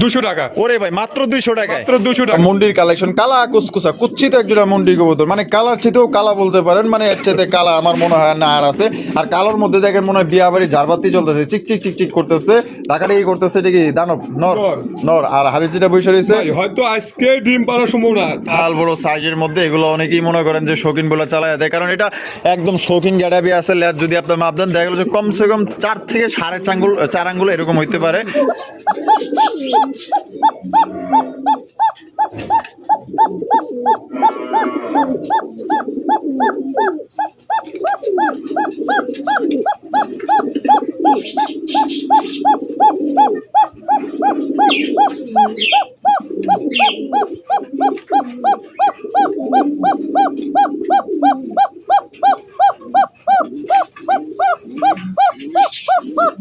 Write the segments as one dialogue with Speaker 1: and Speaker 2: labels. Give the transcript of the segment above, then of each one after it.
Speaker 1: দুশো টাকা।
Speaker 2: ওরে ভাই মাত্র দুইশো টাকায়।
Speaker 1: মাত্র দুশো টাকা।
Speaker 2: মন্ডির কালেকশন কালা কুসকুসা কুচ্ছিত একজোড়া মন্ডি কবুতর। মানে কালার চেতেও কালা বলতে পারেন মানে এর চেতে কালা আমার মনে হয় না আর আছে। আর কালোর মধ্যে দেখেন মনে হয় বিয়া বাড়ি ঝাড়বাতি চলতেছে চিক চিক চিক চিক করতেছে। টাকাটা কি করতেছে এটা কি দানব? নর।
Speaker 1: নর।
Speaker 2: আর হাড়ি যেটা বসে রয়েছে।
Speaker 1: হয়তো আজকে ডিম পাড়ার সম্ভাবনা।
Speaker 2: লাল বড় সাইজের মধ্যে এগুলো অনেকেই মনে করেন যে শৌখিন বলে চালায় দেয়। কারণ এটা একদম শৌখিন গ্যাডাবি আছে ল্যাজ যদি আপনার মাপ দেন দেখা গেল যে কমসে কম চার থেকে সাড়ে চাঙ্গুল চার আঙ্গুল এরকম হইতে পারে।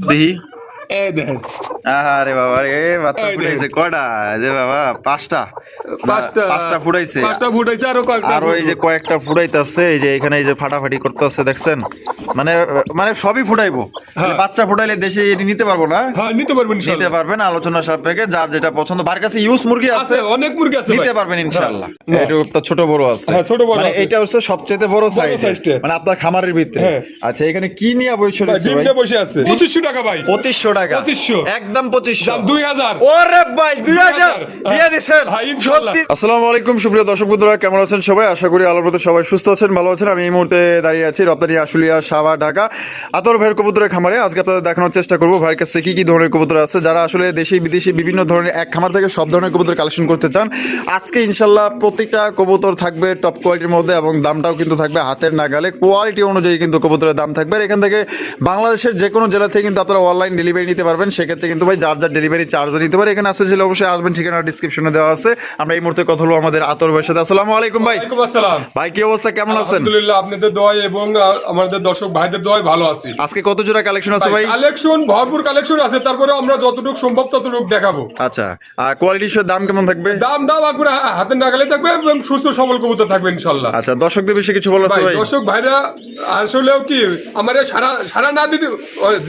Speaker 2: দেখি
Speaker 1: এই দেখেন
Speaker 2: আরে বাবা রে বাচ্চা ফুটাইছে। কটা যে বাবা পাঁচটা।
Speaker 1: পাঁচটা।
Speaker 2: পাঁচটা ফুটাইছে।
Speaker 1: পাঁচটা ফুটাইছে আরও কয়েকটা
Speaker 2: আর ওই যে কয়েকটা ফুটাইতেছে এই যে এখানে এই যে ফাটাফাটি করতেছে দেখছেন? মানে মানে সবই ফুটাইবো।
Speaker 1: হ্যাঁ।
Speaker 2: বাচ্চা ফুটাইলে দেশে এটি নিতে পারব না।
Speaker 1: হ্যাঁ নিতে পারবেন
Speaker 2: নিতে পারবেন আলোচনা সাপেক্ষে যার যেটা পছন্দ। বার কাছে ইউজ মুরগি আছে
Speaker 1: আছে অনেক মুরগি আছে
Speaker 2: নিতে পারবেন ইনশাআল্লাহ
Speaker 1: হ্যাঁ।
Speaker 2: এটা তো ছোট বড় আছে।
Speaker 1: হ্যাঁ, ছোট বড়
Speaker 2: মানে এটা হচ্ছে সবচেয়ে বড় সাইজ মানে আপনার খামারের ভিতরে। আচ্ছা এখানে কি নিয়ে বসে রয়েছে
Speaker 1: ডিম
Speaker 2: ভাই?
Speaker 1: নিয়ে বসে আছে। পঁচিশশো টাকা ভাই।
Speaker 2: পঁচিশশো টাকা।
Speaker 1: 2500
Speaker 2: একদম পঁচিশশো।
Speaker 1: দাম দুই হাজার।
Speaker 2: ওরে ভাই
Speaker 1: 2000
Speaker 2: দিয়ে দিছেন।
Speaker 1: হ্যাঁ, ইনশাআল্লাহ।
Speaker 2: আসসালামু আলাইকুম সুপ্রিয় দর্শক বন্ধুরা কেমন আছেন সবাই? আশা করি আলোর মধ্যে সবাই সুস্থ আছেন ভালো আছেন। আমি এই মুহূর্তে দাঁড়িয়ে আছি রপ্তানি আশুলিয়া সাবা ঢাকা। আতর ভাইয়ের কবুতরের খামারে আজকে আপনাদের দেখানোর চেষ্টা করব। ভাইয়ের কাছে কি কি ধরনের কবুতর আছে? যারা আসলে দেশি বিদেশি বিভিন্ন ধরনের এক খামার থেকে সব ধরনের কবুতর কালেকশন করতে চান আজকে ইনশাল্লাহ প্রত্যেকটা কবুতর থাকবে টপ কোয়ালিটির মধ্যে এবং দামটাও কিন্তু থাকবে হাতের নাগালে। কোয়ালিটি অনুযায়ী কিন্তু কবুতরের দাম থাকবে। আর এখান থেকে বাংলাদেশের যে কোনো জেলা থেকে কিন্তু আপনারা অনলাইন ডেলিভারি নিতে পারবেন। সেক্ষেত্রে কিন্তু ভাই যার যার ডেলিভারি চার্জ নিতে পারে। এখানে আসতে ছিল অবশ্যই আসবেন। ঠিকানা ডিসক্রিপশনে দেওয়া আছে। আমরা এই মুহূর্তে কথা হলো আমাদের আতর ভাইয়ের সাথে। আসসালামু আলাইকুম ভাই।
Speaker 1: আসসালাম।
Speaker 2: ভাই কি অবস্থা? কেমন আছেন?
Speaker 1: আলহামদুলিল্লাহ আপনাদের দোয়ায় এবং আমাদের দর্শক ভাইদের দোয়ায় ভালো আছি।
Speaker 2: আজকে কত জোড়া কালেকশন আছে ভাই?
Speaker 1: কালেকশন ভরপুর কালেকশন আছে তারপরে আমরা যতটুকু সম্ভব ততটুকু দেখাবো।
Speaker 2: আচ্ছা আর কোয়ালিটির দাম কেমন থাকবে?
Speaker 1: দাম দাম আপনার হাতের নাগালে থাকবে এবং সুস্থ সবল কবুতর থাকবে ইনশাল্লাহ।
Speaker 2: আচ্ছা দর্শকদের বিষয়ে কিছু বলার আছে
Speaker 1: ভাই দর্শক ভাইরা আসলেও কি আমার সারা সারা না দিতে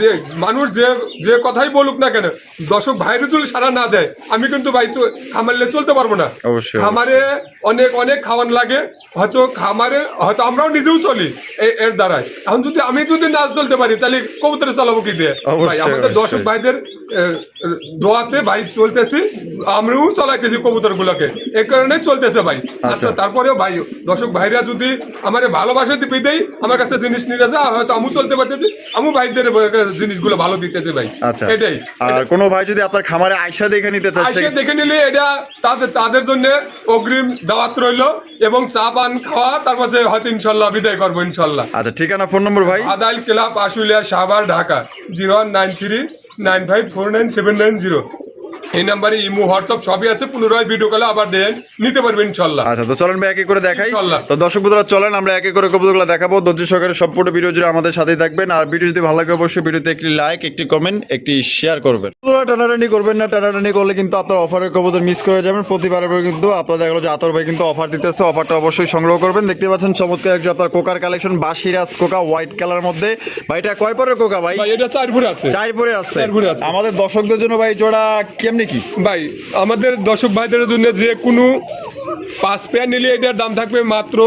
Speaker 1: যে মানুষ যে যে কথাই বলুক না কেন দর্শক ভাইরা যদি সারা না দেয়। আমি কিন্তু ভাই খামারে চলতে পারব না।
Speaker 2: অবশ্যই।
Speaker 1: খামারে অনেক অনেক খাওয়ান লাগে হয়তো খামারে হয়তো আমরাও নিজেও চলি এর দ্বারাই এখন যদি আমি যদি না চলতে পারি তাহলে কবুতরে চালাবো কি দিয়ে আমাদের দর্শক। ভাইদের দোয়াতে ভাই চলতেছি আমরাও চলাইতেছি কবুতর গুলোকে এই কারণে চলতেছে ভাই। আচ্ছা। তারপরেও ভাই দর্শক ভাইরা যদি আমার ভালোবাসা দিবি দেই আমার কাছে জিনিস নিয়ে আর হয়তো আমি চলতে পারতেছি আমি ভাইদের জিনিসগুলো ভালো দিতেছি ভাই।
Speaker 2: আচ্ছা।
Speaker 1: এটাই।
Speaker 2: আর কোনো ভাই যদি আপনার খামারে আয়সা দেখে নিতে চায়
Speaker 1: আসে
Speaker 2: সে-
Speaker 1: দেখে নিলে এটা তাদের তাদের জন্য অগ্রিম দাওয়াত রইল এবং চা পান খাওয়া তারপর যে হয়তো ইনশাল্লাহ বিদায় করব ইনশাল্লাহ।
Speaker 2: আচ্ছা ঠিকানা ফোন নম্বর ভাই?
Speaker 1: আদাইল club Ashulia Savar Dhaka zero nine three nine five four nine seven nine zero. এই নাম্বারে ইমো হোয়াটসঅ্যাপ সবই আছে। পুনরায় ভিডিও কলে আবার দেন নিতে পারবেন ইনশাল্লাহ।
Speaker 2: আচ্ছা তো চলেন ভাই একে করে দেখাই। তো দর্শক বন্ধুরা চলেন আমরা একে করে কবুতরগুলো দেখাবো। ধৈর্য সহকারে সম্পূর্ণ ভিডিও জুড়ে আমাদের সাথেই থাকবেন। আর ভিডিও যদি ভালো লাগে অবশ্যই ভিডিওতে একটি লাইক একটি কমেন্ট একটি শেয়ার করবেন। টানাটানি করবেন না। টানাটানি করলে কিন্তু আপনার অফারের কবুতর মিস করে যাবেন। প্রতিবারের কিন্তু আপনার দেখা গেলো যে আতর ভাই কিন্তু অফার দিতেছে। অফারটা অবশ্যই সংগ্রহ করবেন। দেখতে পাচ্ছেন চমৎকার একজন আপনার কোকার কালেকশন বাসিরাজ কোকা হোয়াইট কালার মধ্যে। ভাই এটা কয় পরের কোকা ভাই?
Speaker 1: ভাই এটা চার
Speaker 2: পরে আছে।
Speaker 1: চার পরে আছে।
Speaker 2: আমাদের দর্শকদের জন্য ভাই জোড়া কেমনি কি
Speaker 1: ভাই আমাদের দর্শক ভাইদের জন্য যে কোনো পাঁচ পেয়ার নিলে এটার দাম থাকবে মাত্র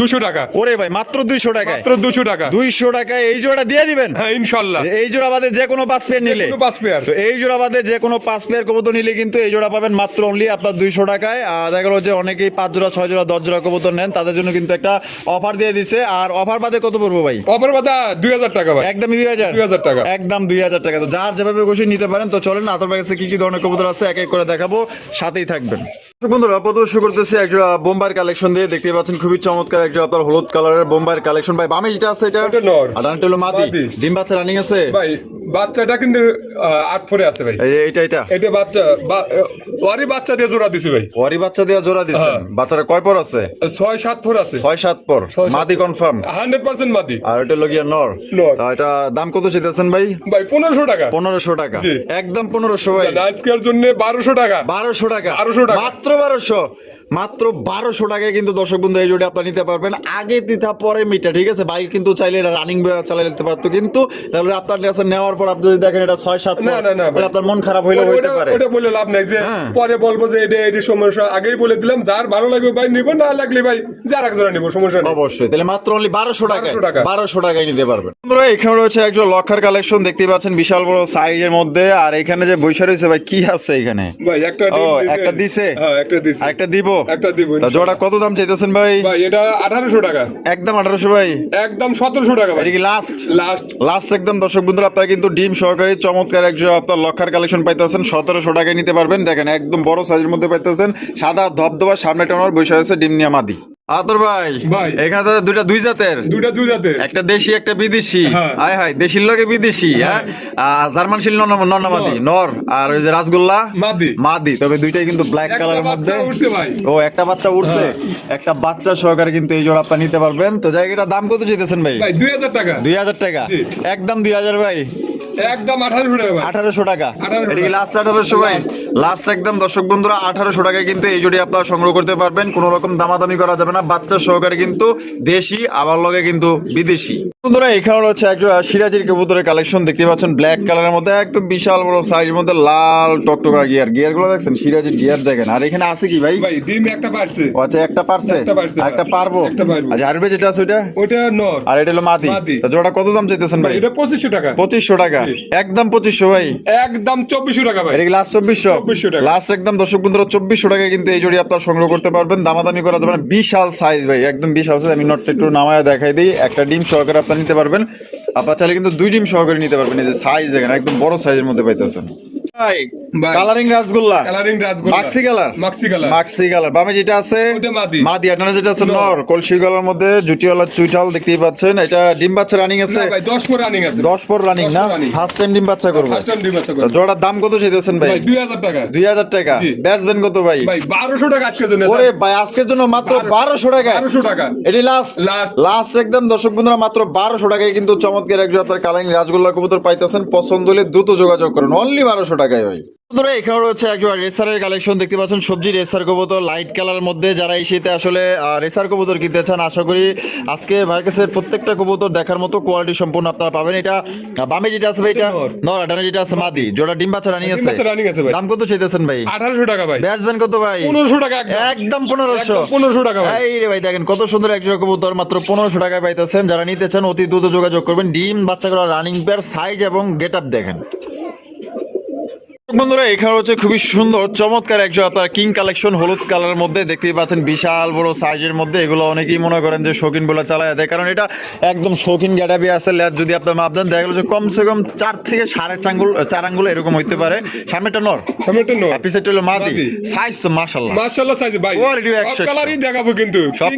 Speaker 1: দুশো টাকা।
Speaker 2: ওরে ভাই মাত্র দুইশো টাকায়?
Speaker 1: মাত্র দুশো টাকা।
Speaker 2: দুইশো টাকায় এই জোড়া দিয়ে দিবেন?
Speaker 1: হ্যাঁ ইনশাল্লাহ।
Speaker 2: এই জোড়া বাদে যে কোনো পাঁচ পেয়ার নিলে।
Speaker 1: পাঁচ পেয়ার।
Speaker 2: তো এই জোড়া বাদে যে কোনো পাঁচ পেয়ার কবুতর নিলে কিন্তু এই জোড়া পাবেন মাত্র অনলি আপনার দুইশো টাকায়। আর দেখা গেলো যে অনেকেই পাঁচ জোড়া ছয় জোড়া দশ জোড়া কবুতর নেন তাদের জন্য কিন্তু একটা অফার দিয়ে দিছে। আর অফার বাদে কত পড়ব ভাই?
Speaker 1: অফার বাদা দুই হাজার টাকা ভাই।
Speaker 2: একদম দুই হাজার?
Speaker 1: 2000 টাকা।
Speaker 2: একদম দুই হাজার টাকা। তো যার যেভাবে খুশি নিতে পারেন তো চলেন আতর কাছে কি কি ধরনের কবুতর আছে এক এক করে দেখাবো। সাথেই থাকবেন। বন্ধুরা প্রদর্শন করতেছি একজোড়া বোম্বার কালেকশন দিয়ে। দেখতে পাচ্ছেন খুবই চমৎকার একজোড়া আপনার হলুদ কালারের বোম্বার কালেকশন ভাই বামে যেটা আছে এটা
Speaker 1: এটা
Speaker 2: আর ডানটা হলো মাদি।
Speaker 1: মাদি।
Speaker 2: ডিম বাচ্চা রানিং আছে?
Speaker 1: ভাই বাচ্চাটা কিন্তু আট ফোরে আছে ভাই।
Speaker 2: এই এটা
Speaker 1: এটা বাচ্চা বা- বাচ্চা দিয়ে জোড়া দিছি ভাই।
Speaker 2: ওয়ারি বাচ্চা দিয়ে জোড়া দিছেন। বাচ্চাটা কয় পর আছে?
Speaker 1: ছয় সাত ফোর আছে।
Speaker 2: ছয় সাত পর। মাদি কনফার্ম
Speaker 1: হান্ড্রেড পার্সেন্ট মাদি।
Speaker 2: আর এটা লগিয়া নর। তা এটা দাম কত চাইতেছেন ভাই?
Speaker 1: ভাই পনেরোশো টাকা।
Speaker 2: পনেরোশো টাকা। একদম পনেরোশো ভাই।
Speaker 1: আজকের জন্য বারোশো টাকা।
Speaker 2: বারোশো টাকা।
Speaker 1: 1200 টাকা।
Speaker 2: মাত্র বারোশো। মাত্র বারোশো টাকায় কিন্তু দর্শক বন্ধু এই জোড়ি আপনার নিতে পারবেন। আগে দিতা পরে মিটা ঠিক আছে? বাইক কিন্তু চাইলে এটা রানিং চালিয়ে নিতে পারতো কিন্তু তাহলে আপনার কাছে নেওয়ার পর আপনি যদি দেখেন এটা ছয় সাত
Speaker 1: না, না, না,
Speaker 2: আপনার মন খারাপ হইলেও
Speaker 1: ওটা-
Speaker 2: হইতে পারে।
Speaker 1: ওটা বলে লাভ নাই যে
Speaker 2: হ্যাঁ।
Speaker 1: পরে বলব যে এটা এটি সমস্যা। আগেই বলে দিলাম যার ভালো লাগবে ভাই নিবো না লাগলে ভাই যার একজনে নিবো সমস্যা নেই।
Speaker 2: অবশ্যই। তাহলে মাত্র অনলি বারোশো টাকায়
Speaker 1: 1200 টাকা।
Speaker 2: বারোশো টাকায় নিতে পারবেন। বন্ধুরা এখানে রয়েছে একজন লক্ষার কালেকশন দেখতে পাচ্ছেন বিশাল বড় সাইজের মধ্যে। আর এখানে যে বৈশা রয়েছে ভাই কি আছে এখানে?
Speaker 1: ভাই একটা
Speaker 2: ও। একটা দিছে?
Speaker 1: হ্যাঁ একটা দিছে।
Speaker 2: একটা দিব?
Speaker 1: একটা দিব
Speaker 2: জোড়া কত দাম চাইতেছেন ভাই?
Speaker 1: ভাই এটা আঠারোশো টাকা।
Speaker 2: একদম আঠারোশো ভাই।
Speaker 1: একদম সতেরোশো টাকা ভাই।
Speaker 2: এটা কি লাস্ট
Speaker 1: লাস্ট
Speaker 2: লাস্ট একদম দর্শক বন্ধুরা আপনারা কিন্তু ডিম সহকারী চমৎকার একজন আপনার লক্ষার কালেকশন পাইতেছেন। সতেরোশো টাকায় নিতে পারবেন। দেখেন একদম বড় সাইজের মধ্যে পাইতেছেন। সাদা ধবধবা সামনে টানার বসে আছে ডিম নিয়ে মাদি। আতর ভাই। এখানে তো দুইটা দুই জাতের।
Speaker 1: দুটা দুই জাতে
Speaker 2: একটা দেশি একটা বিদেশি।
Speaker 1: হ্যাঁ।
Speaker 2: হাই হাই দেশির লগে বিদেশি হ্যাঁ? জার্মান শিল নর্নামাদি নর। আর ওই যে রাসগোল্লা?
Speaker 1: মাদি।
Speaker 2: মাদি তবে দুইটাই কিন্তু ব্ল্যাক কালারের মধ্যে। ও একটা বাচ্চা উঠছে একটা বাচ্চা সহকারে কিন্তু এই জোড়া আপনার নিতে পারবেন। তো জায়গাটার দাম কত চাইতেছেন ভাই?
Speaker 1: ভাই দুই হাজার টাকা।
Speaker 2: দুই হাজার টাকা। একদম দুই হাজার ভাই।
Speaker 1: একদম আঠারোশো টাকা ভাই।
Speaker 2: আঠারোশো টাকা। এটা কি লাস্ট আঠারোশো ভাই লাস্ট একদম দর্শক বন্ধুরা আঠারোশো টাকায় কিন্তু এই আপনারা সংগ্রহ করতে পারবেন। কোনো রকম দামাদামি করা যাবে না। বাচ্চা সহকারে কিন্তু দেশি আবার লগে কিন্তু বিদেশি। বন্ধুরা এখানে হচ্ছে একটা সিরাজির কবুতরের কালেকশন দেখতে পাচ্ছেন ব্ল্যাক কালারের মধ্যে একদম বিশাল বড় সাইজের মধ্যে লাল টকটকা গিয়ার গিয়ারগুলো দেখছেন? সিরাজির গিয়ার দেখেন। আর এখানে আছে কি ভাই?
Speaker 1: ভাই ডিম একটা পারছে।
Speaker 2: আচ্ছা একটা পারছে?
Speaker 1: একটা
Speaker 2: পারব? আচ্ছা আরবে যেটা আছে ওইটা?
Speaker 1: ওটা নর।
Speaker 2: আর এটা হলো মাদি। জোড়া কত দাম চাইতেছেন ভাই?
Speaker 1: এটা পঁচিশশো টাকা।
Speaker 2: পঁচিশশো টাকা। একদম পঁচিশশো ভাই।
Speaker 1: একদম চব্বিশশো টাকা ভাই।
Speaker 2: লাস্ট চব্বিশশো?
Speaker 1: 2400 টাকা।
Speaker 2: লাস্ট একদম দর্শক বন্ধুরা চব্বিশশো টাকায় কিন্তু এই জড়ি আপনার সংগ্রহ করতে পারবেন। দামাদামি করা যাবে না। বিশাল সাইজ ভাই একদম বিশাল সাইজ আমি নটটা একটু নামায় দেখাই দিই। একটা ডিম সহকারে আপনার নিতে পারবেন। আপনার চাইলে কিন্তু দুই ডিম সহকারে নিতে পারবেন। এই যে সাইজ দেখেন একদম বড় সাইজের মধ্যে পাইতেছেন। Colouring rasgulla
Speaker 1: colouring রাজগোল্লা।
Speaker 2: Maxi colour
Speaker 1: maxi colour
Speaker 2: maxi colour বামে যেটা আছে
Speaker 1: ওটা মাদি।
Speaker 2: মাদি। আপনারা যেটা আছে নর কলসি গলার মধ্যে জুটিওয়ালা চুইটাল দেখতেই পাচ্ছেন। এটা ডিম বাচ্চা রানিং আছে।
Speaker 1: ভাই দশ পর রানিং আছে।
Speaker 2: দশ পর রানিং না? ফার্স্ট টাইম ডিম বাচ্চা করব।
Speaker 1: ফার্স্ট টাইম ডিম আছে
Speaker 2: তো জোড়ার দাম কত চাইতেছেন ভাই?
Speaker 1: ভাই দুই হাজার টাকা।
Speaker 2: দুই হাজার টাকা। বেচবেন কত ভাই?
Speaker 1: ভাই বারোশো টাকা আজকের জন্য।
Speaker 2: ওরে ভাই আজকের জন্য মাত্র টাকা।
Speaker 1: টাকা
Speaker 2: এটি লাস্ট লাস্ট একদম দর্শক বন্ধুরা মাত্র বারোশো টাকায় কিন্তু চমৎকার একজন আপনার কালারিং রাজগোল্লা কবুতর পাইতেছেন। পছন্দ হলে দ্রুত যোগাযোগ করুন। অনলি বারোশো টাকায় ভাই। বন্ধুরা এখানে রয়েছে একজন রেসারের কালেকশন দেখতে পাচ্ছেন সবজি রেসার কবুতর লাইট কালার মধ্যে যারা এই শীতে আসলে রেসার কবুতর কিনতে চান আশা করি আজকে ভার্কেসের প্রত্যেকটা কবুতর দেখার মতো কোয়ালিটি সম্পূর্ণ আপনারা পাবেন। এটা বামে যেটা আছে ভাই এটা
Speaker 1: নর।
Speaker 2: ডানে যেটা আছে মাদি। জোড়া ডিম বাচ্চা রানিং আছে। দাম কত চাইতেছেন ভাই?
Speaker 1: আঠারোশো টাকা ভাই।
Speaker 2: বেচবেন কত ভাই?
Speaker 1: পনেরোশো টাকা একদম।
Speaker 2: একদম পনেরোশো।
Speaker 1: 1500 টাকা ভাই।
Speaker 2: এই রে ভাই দেখেন কত সুন্দর একজন কবুতর মাত্র পনেরোশো টাকায় পাইতেছেন। যারা নিতে চান অতি দ্রুত যোগাযোগ করবেন। ডিম বাচ্চা করা রানিং পেয়ার সাইজ এবং গেট আপ দেখেন। বন্ধুরা এখানে হচ্ছে খুবই সুন্দর চমৎকার একজন আপনার কিং কালেকশন হলুদ কালারের মধ্যে। দেখতেই পাচ্ছেন বিশাল বড় সাইজের মধ্যে। এগুলো অনেকেই মনে করেন যে শৌখিন বলে চালায় দেয় কারণ এটা একদম শৌখিন গ্যাডাবি আছে। ল্যাজ যদি আপনার মাপদেন দেখা গেলো যে কমসে কম চার থেকে সাড়ে চাঙ্গুল চার আঙ্গুল এরকম হইতে পারে। সামনেটা নর।
Speaker 1: টমেটো নর।
Speaker 2: এপিসোড হলো মাদি। সাইজ তো মাশাল্লাহ
Speaker 1: মার্শাল্লাহ সাইজ ভাই। সব
Speaker 2: একশো
Speaker 1: কালারই দেখাবো কিন্তু।
Speaker 2: সব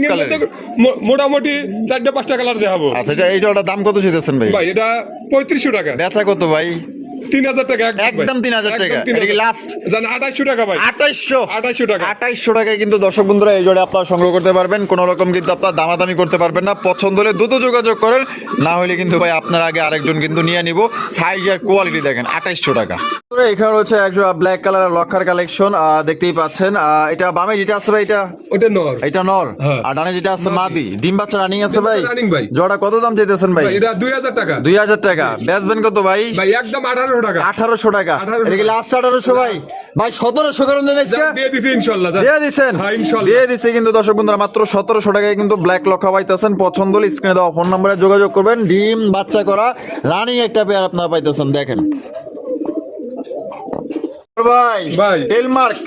Speaker 1: মোটামুটি চারটা পাঁচটা কালার দেখাবো।
Speaker 2: আচ্ছা এটা এই দাম কত চাইতেছেন ভাই?
Speaker 1: ভাই এটা পঁয়ত্রিশশো টাকা।
Speaker 2: বেচা কত ভাই?
Speaker 1: তিন হাজার টাকা
Speaker 2: একদম 3000 টাকা। এটা কি last?
Speaker 1: জান আঠাইশশো টাকা ভাই।
Speaker 2: আঠাইশশো?
Speaker 1: আঠাইশশো টাকা।
Speaker 2: আঠাইশশো টাকায় কিন্তু দর্শক বন্ধুরা এই জোড়া আপনারা সংগ্রহ করতে পারবেন। কোনো রকম কিন্তু আপনার দামাদামি করতে পারবেন না। পছন্দ হলে দ্রুত যোগাযোগ করেন। না হলে কিন্তু ভাই আপনার আগে আরেকজন কিন্তু নিয়ে নিব। সাইজ আর কোয়ালিটি দেখেন আঠাইশশো টাকা। এখানে হচ্ছে একজন ব্ল্যাক কালারের লক্ষার কালেকশন দেখতেই পাচ্ছেন। আহ, এটা বামে যেটা আছে ভাই এটা?
Speaker 1: ওটা নর।
Speaker 2: এটা নর।
Speaker 1: হ্যাঁ।
Speaker 2: আর ডানে যেটা আছে মাদি। ডিম বাচ্চা রানিং আছে ভাই?
Speaker 1: ভাই।
Speaker 2: জোড়া কত দাম চাইতেছেন ভাই?
Speaker 1: এটা দুই হাজার টাকা।
Speaker 2: দুই হাজার টাকা। বেচবেন কত ভাই?
Speaker 1: ভাই একদম আঠারোশো টাকা।
Speaker 2: আঠারোশো টাকা।
Speaker 1: 1800
Speaker 2: এটা কি লাস্ট আঠারোশো ভাই? ভাই সতেরোশো করেন
Speaker 1: দিয়ে দিছি ইনশাল্লাহ
Speaker 2: দিয়ে
Speaker 1: হ্যাঁ,
Speaker 2: দিয়ে কিন্তু দর্শক বন্ধুরা মাত্র সতেরোশো টাকায় কিন্তু ব্ল্যাক লক্ষা পাইতেছেন। পছন্দ হলে স্ক্রিনে দেওয়া ফোন নম্বরে যোগাযোগ করবেন। ডিম বাচ্চা করা রানিং একটা পেয়ার আপনারা পাইতেছেন দেখেন। ভাই
Speaker 1: ভাই।
Speaker 2: টেলমার্ক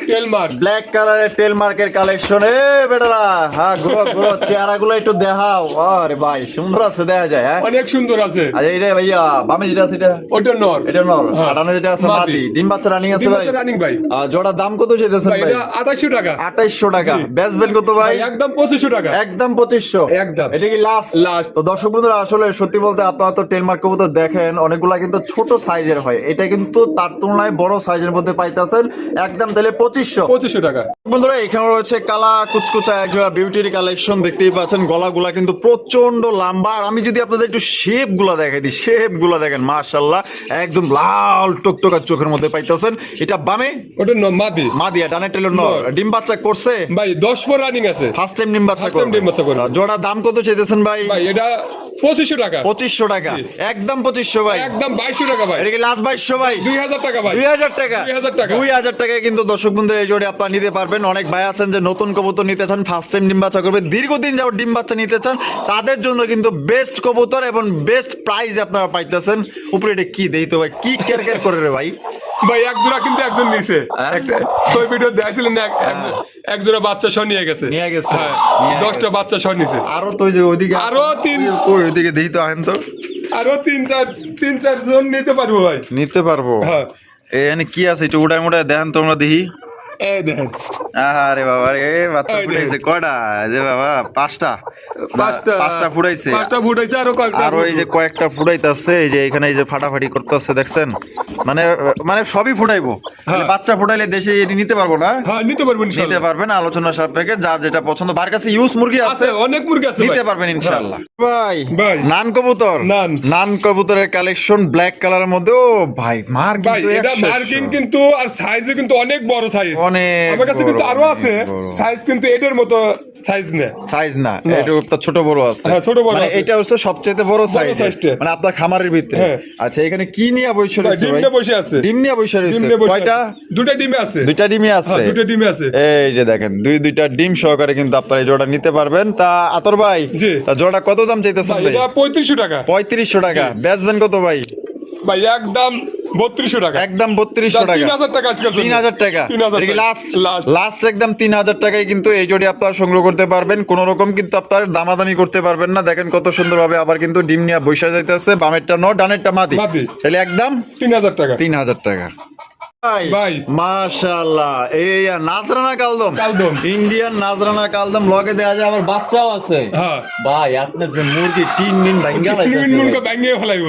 Speaker 2: ব্ল্যাক কালারের টেলমার্কের কালেকশন বেটারা হ্যাঁ ঘুরো ঘুরো চেহারা একটু দেখাও। আরে ভাই সুন্দর আছে দেখা যায় হ্যাঁ?
Speaker 1: অনেক সুন্দর আছে।
Speaker 2: এটা ভাইয়া বামে যেটা আছে এটা?
Speaker 1: ওটা নর।
Speaker 2: এটা নর। আটানো যেটা আছে
Speaker 1: মাদি।
Speaker 2: মাদি। ডিম বাচ্চা রানিং আছে ভাই।
Speaker 1: রানিং ভাই।
Speaker 2: আহ, জোড়ার দাম কত চাইতেছেন
Speaker 1: ভাই
Speaker 2: ভাই?
Speaker 1: এটা আঠাইশশো টাকা।
Speaker 2: আঠাইশশো টাকা। বেচবেন কত ভাই?
Speaker 1: ভাই একদম পঁচিশশো টাকা।
Speaker 2: একদম পঁচিশশো।
Speaker 1: একদম।
Speaker 2: এটা কি লাস্ট
Speaker 1: Last।
Speaker 2: তো দর্শক বন্ধুরা আসলে সত্যি বলতে আপনারা তো টেলমার্ক কবুতর দেখেন অনেকগুলা কিন্তু ছোট সাইজের হয়। এটা কিন্তু তার তুলনায় বড় সাইজের মধ্যে পাইতেছেন একদম তাহলে পঁচিশশো।
Speaker 1: পঁচিশশো টাকা।
Speaker 2: বন্ধুরা এখানে রয়েছে কালা কুচকুচা একজোড়া বিউটির কালেকশন দেখতেই পাচ্ছেন গলাগুলা কিন্তু প্রচণ্ড লম্বা। আর আমি যদি আপনাদের একটু শেপগুলা দেখাই দিই শেপগুলা দেখেন মাশাল্লাহ একদম লাল টকটকা চোখের মধ্যে পাইতেছেন। এটা বামে?
Speaker 1: ওটা ন- মাদি।
Speaker 2: ডানে টেলের নর। ডিম বাচ্চা করছে?
Speaker 1: ভাই দশ পর রানিং আছে।
Speaker 2: ফার্স্ট টাইম ডিম বাচ্চা
Speaker 1: First ডিম বাচ্চা করবে।
Speaker 2: জোড়া দাম কত চাইতেছেন ভাই?
Speaker 1: ভাই এটা পঁচিশশো টাকা।
Speaker 2: পঁচিশশো টাকা। একদম পঁচিশশো ভাই।
Speaker 1: একদম বাইশশো টাকা ভাই।
Speaker 2: এটা কি লাস্ট বাইশশো ভাই?
Speaker 1: দুই হাজার টাকা ভাই।
Speaker 2: দুই হাজার টাকা।
Speaker 1: 2000 টাকা।
Speaker 2: দুই হাজার টাকায় কিন্তু দর্শক বন্ধু এই জোড়ে আপনারা নিতে পারবেন। অনেক ভাই আছেন যে নতুন কবুতর নিতে চান ফার্স্ট টাইম ডিম বাচ্চা করবে দীর্ঘদিন যাও ডিম বাচ্চা নিতে চান তাদের জন্য কিন্তু বেস্ট কবুতর এবং বেস্ট প্রাইস আপনারা পাইতেছেন। উপরে এটা কি দেই তো ভাই? কি কেয়ার কেয়ার করে রে ভাই?
Speaker 1: ভাই এক জোড়া কিন্তু একজন নিছে? ভিডিও দেখাইছিলেন না এক- এক- এক জোড়া বাচ্চা সহ নিয়ে গেছে।
Speaker 2: নিয়ে গেছে।
Speaker 1: হ্যাঁ, দশটা বাচ্চা সহ নিছে।
Speaker 2: আরও তো যে ওইদিকে
Speaker 1: আরও তিন-
Speaker 2: ওই ওইদিকে দেই তো আহেন তো।
Speaker 1: আরও তিন চার তিন চার জন নিতে পারব ভাই।
Speaker 2: নিতে পারব।
Speaker 1: হ্যাঁ।
Speaker 2: এখানে কি আছে? একটু উড়ায় মুড়ায় দেখেন তোমরা দেখি।
Speaker 1: এই দেখেন
Speaker 2: আরে বাবা রে বাচ্চা ফুটাইছে কয়টা যে বাবা পাঁচটা
Speaker 1: পাঁচটা
Speaker 2: পাঁচটা ফুটাইছে
Speaker 1: পাঁচটা ফুটাইছে আরও কয়েকটা
Speaker 2: আর ওই যে কয়েকটা ফুটাইতেছে এই যে এখানে এই যে ফাটাফাটি করতেছে দেখছেন? মানে মানে সবই ফুটাইবো
Speaker 1: হ্যাঁ।
Speaker 2: বাচ্চা ফুটাইলে দেশে এটি নিতে পারব না।
Speaker 1: হ্যাঁ নিতে পারবেন
Speaker 2: নিতে পারবেন আলোচনা সাপেক্ষে যার যেটা পছন্দ। বার কাছে ইউজ মুরগি আছে।
Speaker 1: আছে অনেক মুরগি আছে
Speaker 2: নিতে পারবেন ইনশাআল্লাহ ভাই।
Speaker 1: ভাই।
Speaker 2: নান কবুতর।
Speaker 1: নান।
Speaker 2: নান কবুতরের কালেকশন ব্ল্যাক কালারের মধ্যে ও ভাই মার
Speaker 1: ভাই
Speaker 2: কিন্তু
Speaker 1: এটা
Speaker 2: 100
Speaker 1: মার্কিং কিন্তু আর সাইজে কিন্তু অনেক বড় সাইজ
Speaker 2: অনেক
Speaker 1: আমার কাছে কিন্তু আরও আছে। সাইজ কিন্তু এটার মতো সাইজ নেই
Speaker 2: সাইজ না
Speaker 1: না।
Speaker 2: এটা ছোট বড় আছে।
Speaker 1: হ্যাঁ, ছোট বড়
Speaker 2: মানে এটা হচ্ছে সবচেয়ে বড় সাইজ মানে আপনার খামারের ভিতরে।
Speaker 1: হ্যাঁ।
Speaker 2: আচ্ছা এখানে কি নিয়ে বসে রয়েছে
Speaker 1: ডিম নিয়ে বসে আছে।
Speaker 2: ডিম নিয়ে বসে রয়েছে। কয়টা?
Speaker 1: আছে। দুটা ডিমে আছে। হ্যাঁ, দুটা ডিমে আছে।
Speaker 2: এই যে দেখেন দুই দুইটা ডিম সহকারে কিন্তু আপনারা এই জোড়া নিতে পারবেন। তা আতর ভাই তা জোড়া কত দাম চাইতেছেন
Speaker 1: ভাই এটা পঁয়ত্রিশশো টাকা।
Speaker 2: পঁয়ত্রিশশো টাকা। বেচবেন কত ভাই?
Speaker 1: ভাই একদম বত্রিশশো টাকা।
Speaker 2: একদম বত্রিশশো টাকা।
Speaker 1: তিন হাজার টাকা আজকাল
Speaker 2: তিন হাজার টাকা।
Speaker 1: তিন হাজার
Speaker 2: লাস্ট
Speaker 1: লাস্ট
Speaker 2: লাস্ট একদম তিন হাজার টাকায় কিন্তু এই জোড়ি আপনারা সংগ্রহ করতে পারবেন। কোন রকম কিন্তু আপনার দামাদামি করতে পারবেন না। দেখেন কত সুন্দরভাবে আবার কিন্তু ডিম নিয়ে বৈশা যাইতেছে। বামেরটা ন ডানেরটা টা
Speaker 1: মাদি।
Speaker 2: তাহলে একদম
Speaker 1: তিন হাজার টাকা।
Speaker 2: তিন হাজার টাকা। ভাই
Speaker 1: ভাই।
Speaker 2: মাশাআল্লাহ। এই নাজরানা কালদম।
Speaker 1: কালদম।
Speaker 2: ইন্ডিয়ান নাজরানা কালদম লগে দেয়া যায় আবার বাচ্চাও আছে।
Speaker 1: হ্যাঁ।
Speaker 2: ভাই আপনার যে মুরগি টিন ভাঙ্গা
Speaker 1: তিন
Speaker 2: লাইতাছে
Speaker 1: মুনকা ব্যাঙ্গে ভাই।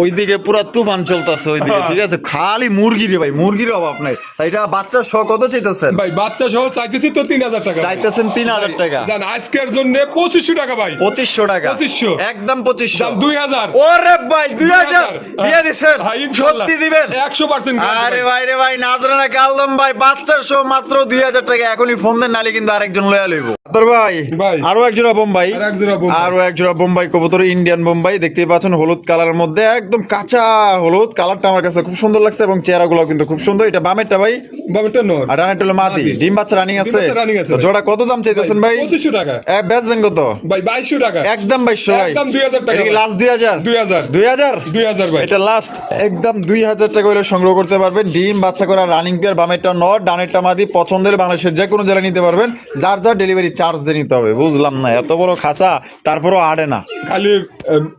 Speaker 2: ওইদিকে পুরা তুফান চলতেছে ওইদিকে। ঠিক আছে? খালি মুরগি রে ভাই মুরগির অভাব নাই। এটা বাচ্চা শ কত চাইতেছেন?
Speaker 1: ভাই বাচ্চা সহ চাইতেছি তো তিন হাজার টাকা।
Speaker 2: চাইতেছেন তিন হাজার টাকা।
Speaker 1: জান আজকের জন্য পঁচিশশো টাকা ভাই।
Speaker 2: পঁচিশশো টাকা।
Speaker 1: 2500
Speaker 2: একদম পঁচিশশো।
Speaker 1: দাম দুই হাজার।
Speaker 2: ওরে ভাই দুই হাজার। দিয়ে দিছেন।
Speaker 1: হ্যাঁ,
Speaker 2: সত্যি দিবেন।
Speaker 1: একশো পার্সেন্ট
Speaker 2: আরে ভাই রে ভাই নাজরানা কালদম ভাই বাচ্চার শো মাত্র দুই হাজার টাকা। এখনই ফোন দেন নালে কিন্তু আরেকজন লয়া লইব। তোর ভাই
Speaker 1: ভাই।
Speaker 2: আরও এক জোড়া বোম্বাই।
Speaker 1: আর এক জোড়া বোম্বাই।
Speaker 2: আরও এক জোড়া বোম্বাই কবুতর ইন্ডিয়ান বোম্বাই। দেখতেই পাচ্ছেন হলুদ কালারের মধ্যে একদম কাঁচা হলুদ। কালারটা আমার কাছে খুব সুন্দর লাগছে এবং চেহারাগুলো কিন্তু খুব সুন্দর। এটা বামেরটা ভাই?
Speaker 1: বাবাটা নর।
Speaker 2: আর ডানেরটা হলো মাদি।
Speaker 1: মাদি।
Speaker 2: ডিম বাচ্চা রানিং আছে
Speaker 1: বাচ্চা running আছে
Speaker 2: তো
Speaker 1: ভাই।
Speaker 2: জোড়া কত দাম চাইতেছেন ভাই?
Speaker 1: পঁচিশশো টাকা।
Speaker 2: এ, বেচবেন কত
Speaker 1: ভাই বাইশশো টাকা।
Speaker 2: একদম বাইশশো ভাই।
Speaker 1: একদম 2000 টাকা ভাই।
Speaker 2: লাস্ট দুই হাজার?
Speaker 1: দুই হাজার।
Speaker 2: দুই হাজার?
Speaker 1: দুই হাজার ভাই।
Speaker 2: এটা লাস্ট একদম দুই হাজার টাকা হলে সংগ্রহ করতে পারবেন। ডিম বাচ্চা করা রানিং পেয়ার বামেরটা নট ডানেরটা মাদি। পছন্দের বাংলাদেশের যে কোনো জেলায় নিতে পারবেন। যার যার ডেলিভারি চার্জ দিয়ে নিতে হবে বুঝলাম না। এত বড় খাসা তারপরও আড়ে না।
Speaker 1: খালি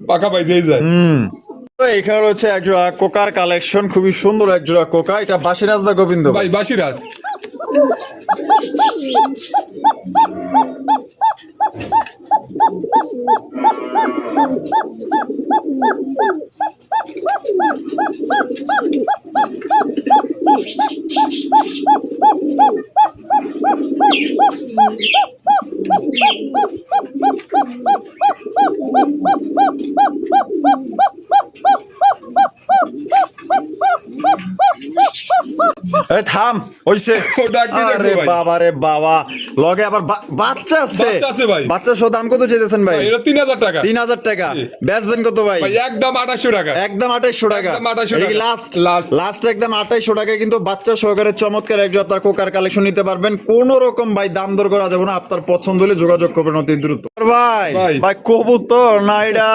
Speaker 1: পাকা পাই যেই যায়।
Speaker 2: হুম। তো এখানে রয়েছে একজোড়া কোকার কালেকশন খুবই সুন্দর একজোড়া কোকা। এটা বাসিরাজদা গোবিন্দ
Speaker 1: ভাই বাসিরাজ।
Speaker 2: এই থাম ওইসে
Speaker 1: ও ডাক দিয়ে দেখব
Speaker 2: লগে আবার বাচ্চা আছে।
Speaker 1: বাচ্চা আছে ভাই।
Speaker 2: বাচ্চা সহ দাম কত চাইতেছেন ভাই?
Speaker 1: এটা টাকা।
Speaker 2: তিন হাজার টাকা। বেচবেন কত ভাই?
Speaker 1: ভাই একদম টাকা।
Speaker 2: একদম টাকা।
Speaker 1: একদম 2800 টাকা।
Speaker 2: লাস্ট লাস্ট একদম টাকায় কিন্তু বাচ্চা সহকারে চমৎকার একজন আপনার কোকার কালেকশন নিতে পারবেন। কোন রকম ভাই দাম দর করা যাবে না। আপনার পছন্দ হলে যোগাযোগ করবেন অতি দ্রুত। ভাই।
Speaker 1: ভাই।
Speaker 2: কবুতর না এটা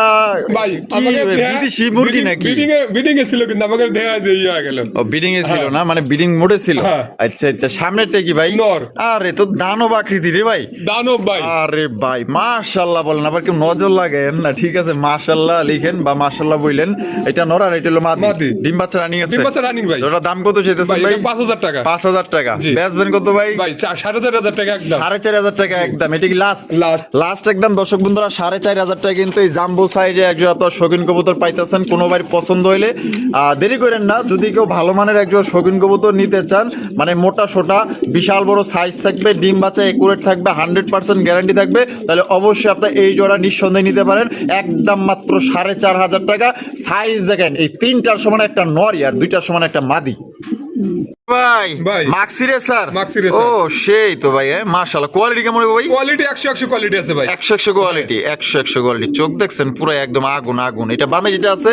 Speaker 1: ভাই
Speaker 2: কি বিদেশি মুরগি নাকি?
Speaker 1: বিডিং এ বিডিং এ ছিল কিন্তু আমাকে দেখা যে ইয়ে হয়ে গেল।
Speaker 2: ও বিডিং এ ছিল না? মানে বিডিং মোডে ছিল।
Speaker 1: হ্যাঁ।
Speaker 2: আচ্ছা আচ্ছা সামনেরটা কি ভাই?
Speaker 1: নর।
Speaker 2: আরে তো দানব আকৃতি রে ভাই।
Speaker 1: দানব ভাই।
Speaker 2: আরে ভাই মাশাল্লাহ বলেন আবার কেউ নজর লাগেন না ঠিক আছে? মাশাল্লাহ লিখেন বা মাশাল্লাহ এটা নর এটা হলো মাদি। ডিম বাচ্চা রানিং আছে।
Speaker 1: ডিম বাচ্চা running ভাই।
Speaker 2: ওটার দাম কত চাইতেছেন
Speaker 1: ভাই
Speaker 2: ভাই?
Speaker 1: এটা পাঁচ হাজার টাকা।
Speaker 2: পাঁচ হাজার টাকা।
Speaker 1: জি।
Speaker 2: বেচবেন কত ভাই?
Speaker 1: ভাই চা- সাড়ে চার হাজার টাকা একদম।
Speaker 2: সাড়ে চার হাজার টাকা একদম। এটা কি লাস্ট
Speaker 1: Last।
Speaker 2: লাস্ট একদম। দর্শক বন্ধুরা সাড়ে চার হাজার টাকা কিন্তু এই জাম্বো সাইজে একজন আপনার শৌখিন কবুতর পাইতেছেন। কোনো বাড়ি পছন্দ হইলে দেরি করেন না। যদি কেউ ভালো মানের একজন শৌখিন কবুতর নিতে চান মানে মোটা সোটা বিশাল বড় সাইজ থাকবে ডিম বাচ্চা একুরেট থাকবে হান্ড্রেড পার্সেন্ট গ্যারান্টি থাকবে, তাহলে অবশ্যই আপনি এই জোড়া নিঃসন্দেহে নিতে পারেন। একদম মাত্র সাড়ে চার হাজার টাকা। সাইজ দেখেন, এই তিনটার সমান একটা নর আর দুইটার সমান একটা মাদি। ভাই
Speaker 1: ভাই।
Speaker 2: মাক্সি রেসার ও সেই তো ভাই মাশাআল্লাহ। কোয়ালিটি কেমন হবে ভাই?
Speaker 1: কোয়ালিটি একশো একশো কোয়ালিটি আছে ভাই।
Speaker 2: একশো একশো কোয়ালিটি একশো একশো কোয়ালিটি চোখ দেখছেন পুরো একদম আগুন আগুন। এটা বামে যেটা আছে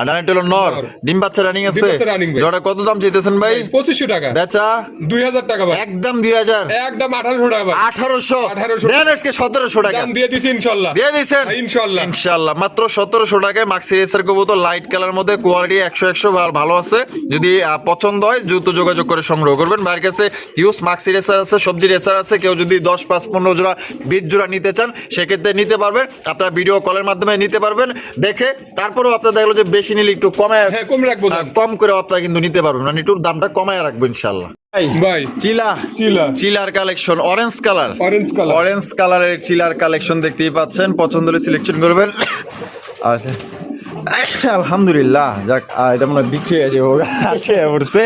Speaker 2: আর ডানেরটা হলো নর।
Speaker 1: নর।
Speaker 2: ডিম বাচ্চা রানিং আছে।
Speaker 1: ডিম বাচ্চা running ভাই।
Speaker 2: জোড়া কত দাম চাইতেছেন ভাই?
Speaker 1: পঁচিশশো টাকা।
Speaker 2: বেচা?
Speaker 1: দুই হাজার টাকা ভাই।
Speaker 2: একদম দুই হাজার।
Speaker 1: একদম আঠারোশো টাকা ভাই।
Speaker 2: আঠারোশো।
Speaker 1: 1800
Speaker 2: দেন আজকে সতেরোশো টাকা।
Speaker 1: দাম দিয়ে দিছি
Speaker 2: দিয়ে মাত্র সতেরোশো টাকায় মাক্সি রেসার কবুতর লাইট কালার মধ্যে কোয়ালিটি একশো একশো ভালো আছে। যদি পছন্দ হয় দ্রুত যোগাযোগ করে সংগ্রহ করবেন। ভাইয়ের কাছে ইউজ মাক্সি রেসার আছে সবজি রেসার আছে। কেউ যদি দশ পাঁচ পনেরো জোড়া বিশ জোড়া নিতে চান সেক্ষেত্রে নিতে পারবেন। আপনারা ভিডিও কলের মাধ্যমে নিতে পারবেন। দেখে তারপরেও আপনার দেখল যে বেশি নিলে একটু কমে
Speaker 1: হ্যাঁ কম রাখব
Speaker 2: কম করে আপনারা কিন্তু নিতে পারবেন। মানে একটু দামটা কমায় রাখব ইনশাল্লাহ ভাই
Speaker 1: ভাই
Speaker 2: চিলা।
Speaker 1: চিলা।
Speaker 2: Chiller collection orange colour
Speaker 1: orange colour
Speaker 2: orange কালারের চিলার কালেকশন দেখতেই পাচ্ছেন। পছন্দ হলে সিলেকশন করবেন। আচ্ছা। আলহামদুলিল্লাহ যাক এটা মনে হয় বিক্রি যাবে আছে উঠছে।